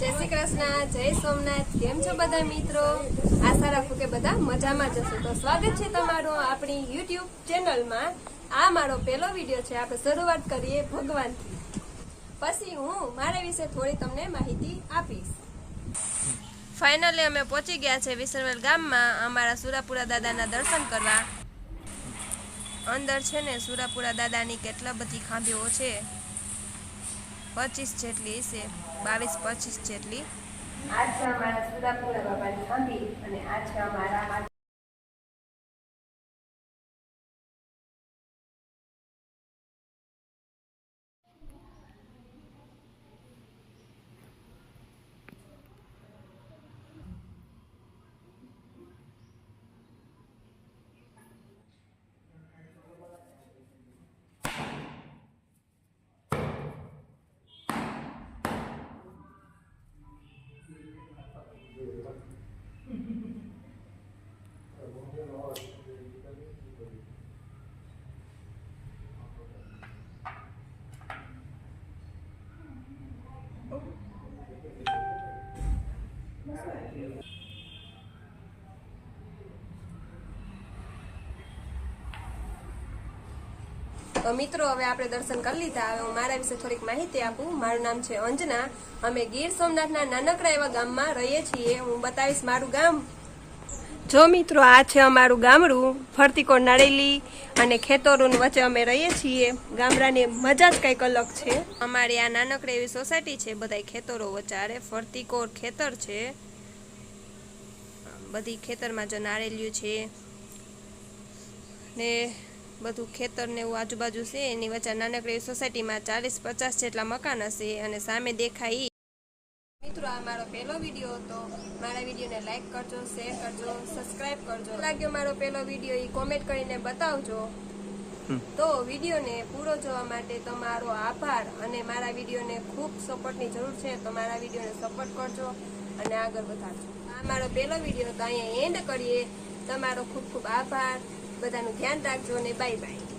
જય શ્રી કૃષ્ણ, જય સોમનાથ. કેમ છો બધા મિત્રો? આશા રાખું કે બધા મજામાં જશો તો સ્વાગત છે તમારું આપણી યુટ્યુબ ચેનલમાં. આ મારો પહેલો વીડિયો છે. આપણે શરૂઆત કરીએ ભગવાનથી. પછી હું મારા વિશે થોડી તમને માહિતી આપીશ. ફાઇનલી અમે પહોંચી ગયા છે વિસરવેલ ગામમાં. અમારા સુરાપુરા દાદાના દર્શન કરવા. અંદર છે ને સુરાપુરા દાદાની કેટલા બધી ખાંભીઓ છે. પચીસ જેટલી છે બાવીસ, પચીસ જેટલી. આ છે અમારા સુરાપુરા બાબાની ખાંભી અને આ છે અમારા મિત્રો, હવે આપણે દર્શન કરી લીધા. હવે હું મારા વિશે થોડીક માહિતી આપું. મારું નામ છે અંજના. અમે ગીર સોમનાથના નાનકડા એવા ગામમાં રહીએ છીએ. હું બતાવીશ મારું ગામ. જો મિત્રો, આ છે અમારું ગામડું ફરતીકોટ નાળેલી અને ખેતરોની વચ્ચે અમે રહીએ છીએ. ગામડાની મજા જ કંઈક અલગ છે. અમારી આ નાનકડી એવી સોસાયટી છે. બધા ખેતરો વચ્ચે ફરતીકોટ ખેતર છે. બધી ખેતરમાં જો નાળેલિયું છે. ને બધું ખેતર ને એવું આજુબાજુ છે. એની વચ્ચે નાનકડી સોસાયટીમાં ચાલીસ પચાસ જેટલા મકાન હશે અને સામે દેખાય મિત્રો આ મારો પહેલો વીડિયો હતો. મારા વિડીયોને લાઈક કરજો શેર કરજો સબસ્ક્રાઇબ કરજો. લાગ્યો મારો પહેલો વીડિયો એ કોમેન્ટ કરીને બતાવજો. તો વિડીયોને પૂરો જોવા માટે તમારો આભાર અને મારા વિડીયોને ખૂબ સપોર્ટની જરૂર છે. તો મારા વિડીયોને સપોર્ટ કરજો. અને આગળ વધારજો. આ મારો પહેલો વીડિયો તો અહીંયા એન્ડ કરીએ. તમારો ખૂબ ખૂબ આભાર. બધાનું ધ્યાન રાખજો અને બાય બાય